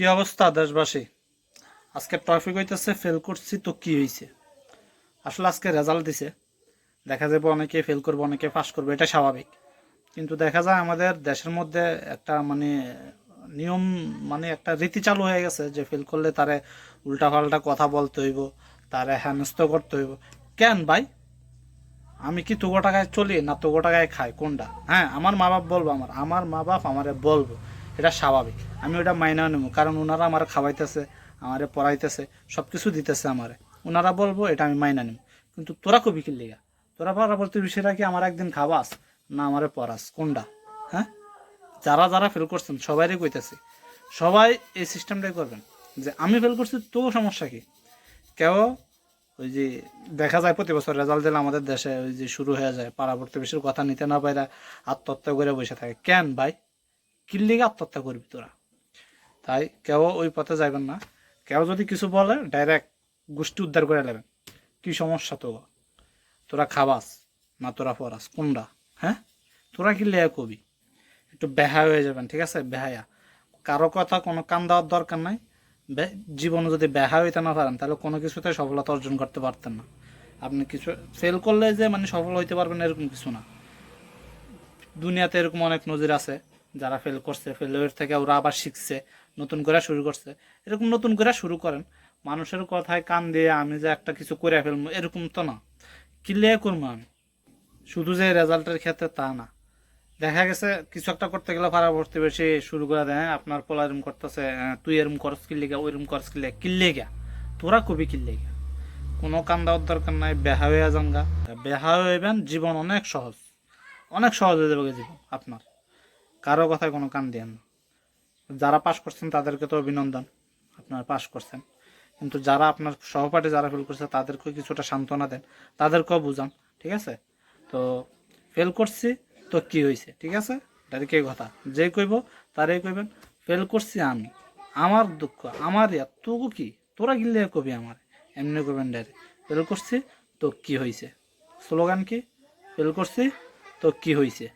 কি অবস্থা দেশবাসী? আজকে টপিক হইতেছে ফেল করছি, তো কি হয়েছে আসলে আজকে রেজাল্ট দিছে। দেখা যাবে অনেকে ফেল করবে, অনেকে পাস করবে এটা স্বাভাবিক। কিন্তু দেখা যায় আমাদের দেশের মধ্যে একটা মানে নিয়ম মানে একটা রীতি চালু হয়ে গেছে যে ফেল করলে তারে উল্টাপাল্টা কথা বলতে হইব, তারে হেনস্থ করতে হইব। কেন ভাই? আমি কি তোগো টাকায় চলি না তোগো টাকায় খাই? কোনটা? হ্যাঁ আমার মা বাপ বলব আমার আমার মা বাপ আমারে বলব। এটা স্বাভাবিক। আমি ওটা মাইনা নেব, কারণ ওনারা আমার খাওয়াইতেছে, আমারে পড়াইতেছে সব কিছু দিতেছে আমারে। ওনারা বলব, এটা আমি মাইনা নেব। কিন্তু তোরা কবি কি লিগা তোরা পরবর্তী বিষয়টা কি আমার একদিন খাওয়াস, না আমারে পড়াস? কোনটা? হ্যাঁ? যারা যারা ফেল করছেন সবাইরই কইতেছি, সবাই এই সিস্টেমটাই করবেন, যে আমি ফেল করছি, তো সমস্যা কি? কেউ ওই যে দেখা যায় প্রতি বছর রেজাল্ট দিলে আমাদের দেশে ওই যে শুরু হয়ে যায় পাড়া প্রতিবেশীর কথা নিতে না পাইরা আত্মহত্যা করে বসে থাকে। কেন ভাই? কিল্লিগে আত্মহত্যা করবি তোরা। তাই কেউ ওই পথে যাবেন না। কেউ যদি কিছু বলে ডাইরেক্ট গোষ্ঠী উদ্ধার করে নেবেন। কি সমস্যা তো তোরা খাবাস না তোরা পড়াস কোনটা হ্যাঁ? তোরা কি লেয়া কবি? একটু বেহা হয়ে যাবেন, ঠিক আছে? বেহায়া। কারও কথা কোনো কান দেওয়ার দরকার নাই। জীবনে যদি বেহা হইতে না পারেন, তাহলে কোনো কিছুতে সফলতা অর্জন করতে পারতেন না। আপনি কিছু ফেল করলে যে মানে সফল হইতে পারবেন এরকম কিছু না। দুনিয়াতে এরকম অনেক নজির আছে। যারা ফেল করছে ফেলের থেকে ওরা আবার শিখছে নতুন করে শুরু করছে। এরকম নতুন করে শুরু করেন মানুষের কথায় কান দিয়ে আমি যে একটা কিছু করে ফেলব এরকম তো না। কিলে করব আমি। শুধু যে রেজাল্টের ক্ষেত্রে তা না। দেখা গেছে কিছু একটা করতে গেলে পরবর্তী বেশি শুরু করে দেয় হ্যাঁ, আপনার পোলা এরম করতেছে হ্যাঁ, তুই এরম করস কিনলে গা ওইরম করস কিনলে কিনলে গা তোরা কবি কিনলে গা কোনো কান দেওয়ার দরকার নাই বেহা হয়ে যান গা। বেহা হইবেন জীবন অনেক সহজ। অনেক সহজ হয়ে যাবে জীবন আপনার। কারও কথায় কোনো কান দিয়েন না। যারা পাশ করছেন তাদেরকে তো অভিনন্দন, আপনারা পাশ করছেন। কিন্তু যারা আপনার সহপাঠী যারা ফেল করছে তাদেরকে কিছুটা সান্ত্বনা দেন, তাদেরকেও বুঝান, ঠিক আছে? তো ফেল করছি তো কি হয়েছে ঠিক আছে? ডাইরেক্ট এই কথা, যে কইব তারই কইবেন ফেল করছি আমি, আমার দুঃখ, আমার তোকে কি? তোরা গিলে কবি আমার? এমনি কইবেন ডাইরেক্ট ফেল করছি তো কি হয়েছে স্লোগান কি? ফেল করছি তো কি হয়েছে